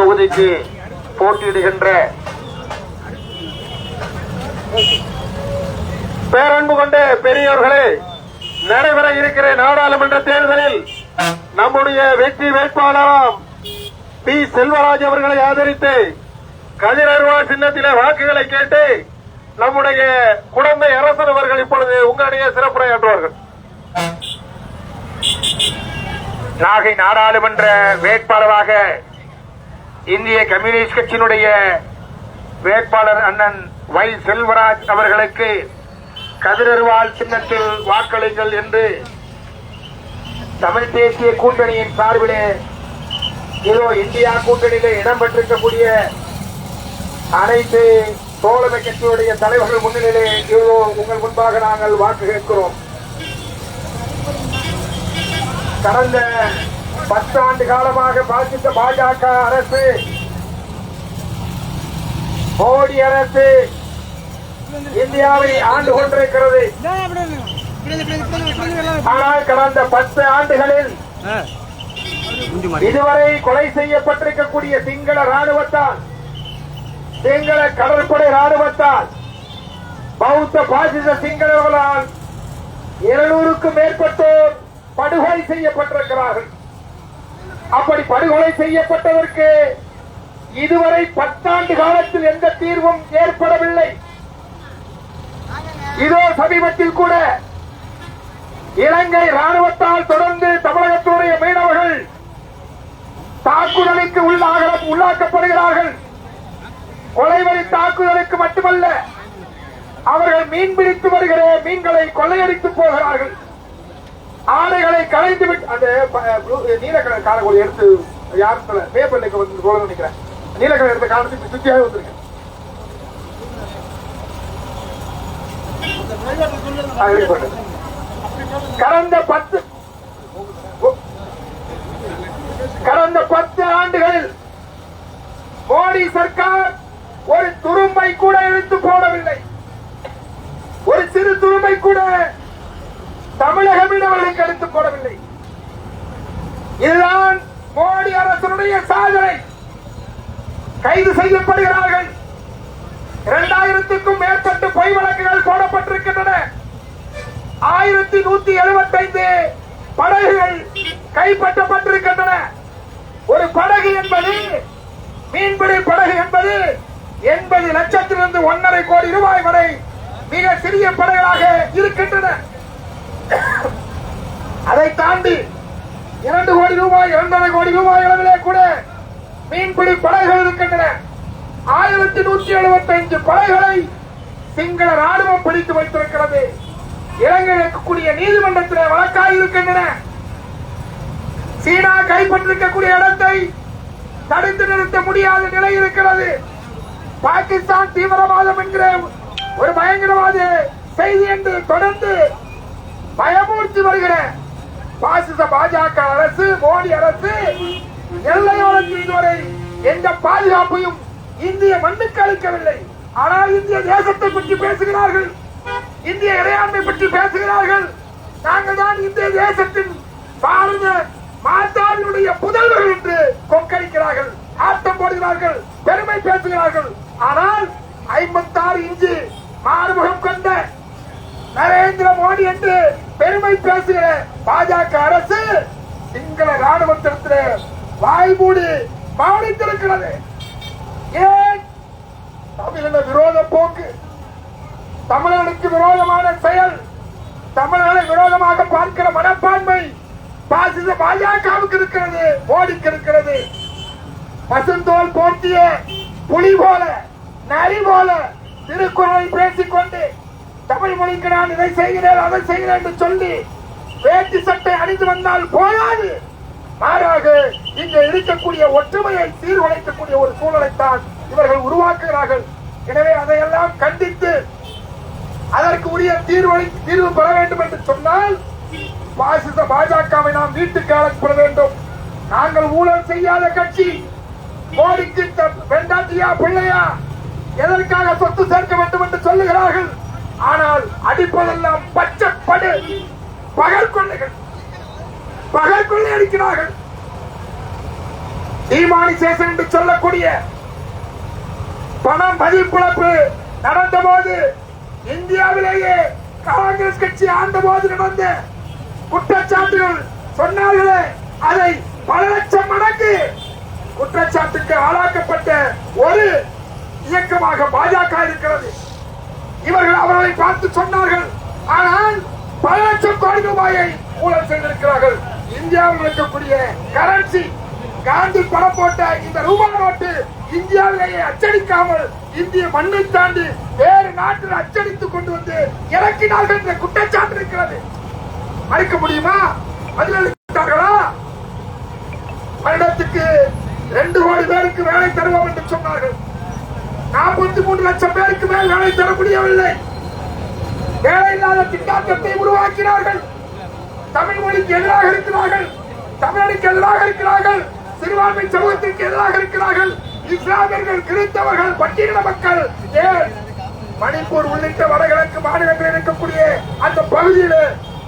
தொகுதிக்கு போட்டியிடுகின்ற பேரன்பு கொண்ட பெரியோர்களே நடைபெற இருக்கிற நாடாளுமன்ற தேர்தலில் நம்முடைய வெற்றி வேட்பாளராம் பி. செல்வராஜ் அவர்களை ஆதரித்து கதிரர்வா சின்னத்திலே வாக்குகளை கேட்டு நம்முடைய குழந்தை அரசன் அவர்கள் இப்பொழுது உங்களிடையே சிறப்புரையாற்றுவார்கள். நாகை நாடாளுமன்ற வேட்பாளராக இந்திய கம்யூனிஸ்ட் கட்சியினுடைய வேட்பாளர் அண்ணன் வை செல்வராஜ் அவர்களுக்கு கதிரருவால் சின்னத்தில் வாக்களிங்கள் என்று தமிழ் தேசிய கூட்டணியின் சார்பிலே இதோ இந்தியா கூட்டணியிலே இடம்பெற்றிருக்கக்கூடிய அனைத்து தோழமை கட்சியுடைய தலைவர்கள் முன்னிலையிலே இதோ உங்கள் முன்பாக நாங்கள் வாக்கு கேட்கிறோம். கடந்த பத்தாண்டு காலமாக பாதித்த பாஜக அரசு. மோடி அரசு இந்தியாவை ஆண்டு கொண்டிருக்கிறது. ஆனால் கடந்த பத்து ஆண்டுகளில் இதுவரை கொலை செய்யப்பட்டிருக்கக்கூடிய சிங்கள ராணுவத்தால் சிங்கள கடற்படை ராணுவத்தால் பௌத்த பாசிச சிங்களவர்களால் இருநூறுக்கும் மேற்பட்டோர் படுகொலை செய்யப்பட்டிருக்கிறார்கள். அப்படி படுகொலை செய்யப்பட்டதற்கு இதுவரை பத்தாண்டு காலத்தில் எந்த தீர்வும் ஏற்படவில்லை. இதோ சமீபத்தில் கூட இலங்கை ராணுவத்தால் தொடர்ந்து தமிழகத்துடைய மீனவர்கள் தாக்குதலுக்கு உள்ளாக உள்ளாக்கப்படுகிறார்கள். கொலைவரி தாக்குதலுக்கு மட்டுமல்ல அவர்கள் மீன் பிடித்து வருகிற மீன்களை கொள்ளையடித்து போகிறார்கள். ஆடைகளை கலைந்து விட்டு அந்த நீல கலர் காலக்கொடி எடுத்து யாரும் மேப்பள்ளிக்கு வந்து போல நினைக்கிறேன். நீல கலர் எடுத்த காலத்துக்கு சுத்தியாக வந்திருக்கேன். கடந்த பத்து கடந்த பத்து ஆண்டுகளில் மோடி சர்க்கார் ஒரு துரும்பை கூட இழுத்து போடவில்லை. ஒரு சிறு துரும்பை கூட மீனவர்களுக்கு இதுதான் மோடி அரசனுடைய சாதனை. கைது செய்யப்படுகிறார்கள். இரண்டாயிரத்துக்கும் மேற்பட்டு பொய் வழக்குகள் போடப்பட்டிருக்கின்றன. ஆயிரத்தி நூத்தி எழுபத்தைந்து படகுகள் கைப்பற்றப்பட்டிருக்கின்றன. ஒரு படகு என்பது மீன்பிடி படகு என்பது எண்பது லட்சத்திலிருந்து ஒன்றரை கோடி ரூபாய் வரை மிக சிறிய படகுகளாக இருக்கின்றன. அதை தாண்டி இரண்டு கோடி ரூபாய் இரண்டரை கோடி ரூபாய் அளவிலே கூட மீன்பிடி படகுகள் இருக்கின்றன. ஆயிரத்தி நூற்றி எழுபத்தி ஐந்து படகுகளை சிங்கள ராணுவம் பிடித்து வைத்திருக்கிறது. இலங்கை இருக்கக்கூடிய நீதிமன்றத்தில் இருக்கின்றன. சீனா கைப்பற்றிருக்கக்கூடிய இடத்தை தடுத்து நிறுத்த முடியாத நிலை இருக்கிறது. பாகிஸ்தான் தீவிரவாதம் என்கிற ஒரு பயங்கரவாத செய்தி என்று தொடர்ந்து பயமூர்த்தி வருகிற பாசிச பாஜக அரசு மோடி அரசு எல்லையோரத்தில் இதுவரை எந்த பாதுகாப்பையும் இந்திய மண்ணுக்கு அளிக்கவில்லை. ஆனால் இந்திய தேசத்தை பற்றி பேசுகிறார்கள். இந்திய இறையாண்மை பற்றி பேசுகிறார்கள். நாங்கள் தான் இந்திய தேசத்தின் பாரத மாதாவினுடைய புதல்வர்கள் என்று கொக்கரிக்கிறார்கள் ஆட்டம் போடுகிறார்கள் பெருமை பேசுகிறார்கள். ஆனால் ஐம்பத்தாறு இஞ்சு மாறுமுகம் கொண்ட நரேந்திர மோடி என்று பெருமை பேசுகிற பாஜக அரசு சிங்கள ராணுவத்திடத்தில் வாய் மூடி மௌனித்திருக்கிறது ஏன்? தமிழக விரோத போக்கு. தமிழர்களுக்கு விரோதமான செயல். தமிழர்களை விரோதமாக பார்க்கிற மனப்பான்மை பாசிச பாஜகவுக்கு இருக்கிறது மோடிக்கு இருக்கிறது. பசுந்தோல் போர்த்திய புலி போல நரி போல திருக்குறளை பேசிக்கொண்டு தமிழ் மொழிக்கு நான் இதை செய்கிறேன் அதை செய்கிறேன் என்று சொல்லி வேட்டி சட்டை அணிந்து வந்தால் போயாது. மாறாக இங்க இருக்கக்கூடிய ஒற்றுமையை சீர்குலைக்கக்கூடிய ஒரு சூழலைத்தான் இவர்கள் உருவாக்குகிறார்கள். எனவே அதையெல்லாம் கண்டித்து அதற்கு உரிய தீர்வை தீர்வு பெற வேண்டும் என்று சொன்னால் பாசிச பாஜகவை நாம் வீட்டுக்கு அழைப்பட வேண்டும். நாங்கள் ஊழல் செய்யாத கட்சி. மோடிக்கு த- பெண்டாட்டியா பிள்ளையா? எதற்காக சொத்து சேர்க்க வேண்டும் என்று சொல்லுகிறார்கள்? ஆனால் அடிப்பதெல்லாம் பச்சை படு பகல் கொள்ளைகள் பகல் கொள்ளை அடிக்கிறார்கள் டிமானிசேஷன் என்று சொல்லக்கூடிய பணம் மதிப்பிழப்பு நடந்த போது இந்தியாவிலேயே காங்கிரஸ் கட்சி ஆண்ட போது நடந்த குற்றச்சாட்டுகள் சொன்னார்களே அதை பல லட்சம் மடங்கு குற்றச்சாட்டுக்கு ஆளாக்கப்பட்ட ஒரு இயக்கமாக பாஜக இருக்கிறது. இவர்கள் அவர்களை பார்த்து சொன்னார்கள் ஆனால் பல லட்சம் கோடி ரூபாயை ஊழல் செய்திருக்கிறார்கள். இந்தியாவில் இருக்கக்கூடிய கரன்சி காந்தி படம் போட்ட இந்த ரூபாய் நோட்டு இந்தியாவிலேயே அச்சடிக்காமல் இந்திய மண்ணை தாண்டி வேறு நாட்டில் அச்சடித்து கொண்டு வந்து இறக்கினார்கள் என்ற குற்றச்சாட்டு இருக்கிறது. மறைக்க முடியுமா? பதிலளித்தார்களா வருடத்துக்கு ரெண்டு கோடி பேருக்கு வேலை தருவோம் என்று சொன்னார்கள். நாற்பத்தி மூன்று லட்சம் பேருக்கு மேல் வேலை தர முடியவில்லை வேலை இல்லாத திண்டாட்டத்தை உருவாக்கினார்கள். தமிழ் மொழிக்கு எதிராக இருக்கிறார்கள். தமிழனுக்கு எதிராக இருக்கிறார்கள். சிறுபான்மை சமூகத்திற்கு எதிராக இருக்கிறார்கள். இஸ்லாமியர்கள் கிறிஸ்தவர்கள் பட்டியலின மக்கள். ஏன்? மணிப்பூர் உள்ளிட்ட வடகிழக்கு மாநிலங்களில் இருக்கக்கூடிய அந்த பகுதியில்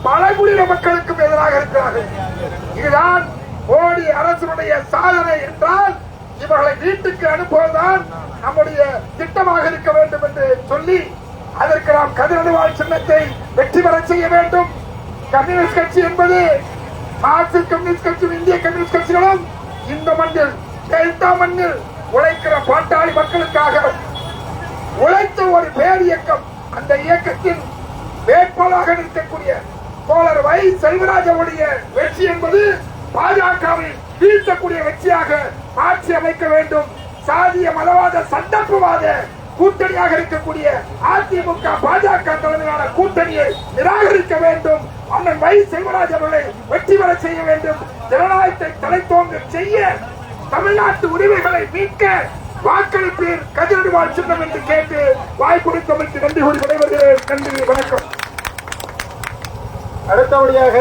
பழங்குடியின மக்களுக்கும் எதிராக இருக்கிறார்கள். இதுதான் மோடி அரசனுடைய சாதனை என்றால் இவர்களை வீட்டுக்கு அனுப்புவதுதான் நம்முடைய திட்டமாக இருக்க வேண்டும் என்று சொல்லி அதற்கு நாம் கதிரணுவாள் சின்னத்தை வெற்றி பெற செய்ய வேண்டும். கம்யூனிஸ்ட் கட்சி என்பது மார்க்சிஸ்ட் கம்யூனிஸ்ட் கட்சியும் இந்திய கம்யூனிஸ்ட் கட்சிகளும் இந்த மண்ணில் டெல்டா மண்ணில் உழைக்கிற பாட்டாளி மக்களுக்காக உழைத்த ஒரு பேர் இயக்கம். அந்த இயக்கத்தின் வேட்பாளராக நிற்கக்கூடிய தோழர் வை செல்வராஜனுடைய வெற்றி என்பது பாஜகவை வீழ்த்தக்கூடிய வெற்றியாக ஆட்சி அமைக்க வேண்டும். சாதிய மதவாத சந்தர்ப்பவாத கூட்டணியாக இருக்கக்கூடிய அதிமுக பாஜக தலைமையிலான கூட்டணியை நிராகரிக்க வேண்டும். அண்ணன் வை செல்வராஜ் அவர்களை வெற்றி பெற செய்ய வேண்டும். ஜனநாயகத்தை தலைத்தோங்க செய்ய தமிழ்நாட்டு உரிமைகளை மீட்க வாக்களிப்பீர். கதிரடி சின்னம் என்று கேட்டு வாய் நன்றி கூறி விடைபெறுகிறேன். நன்றி வணக்கம். அடுத்தபடியாக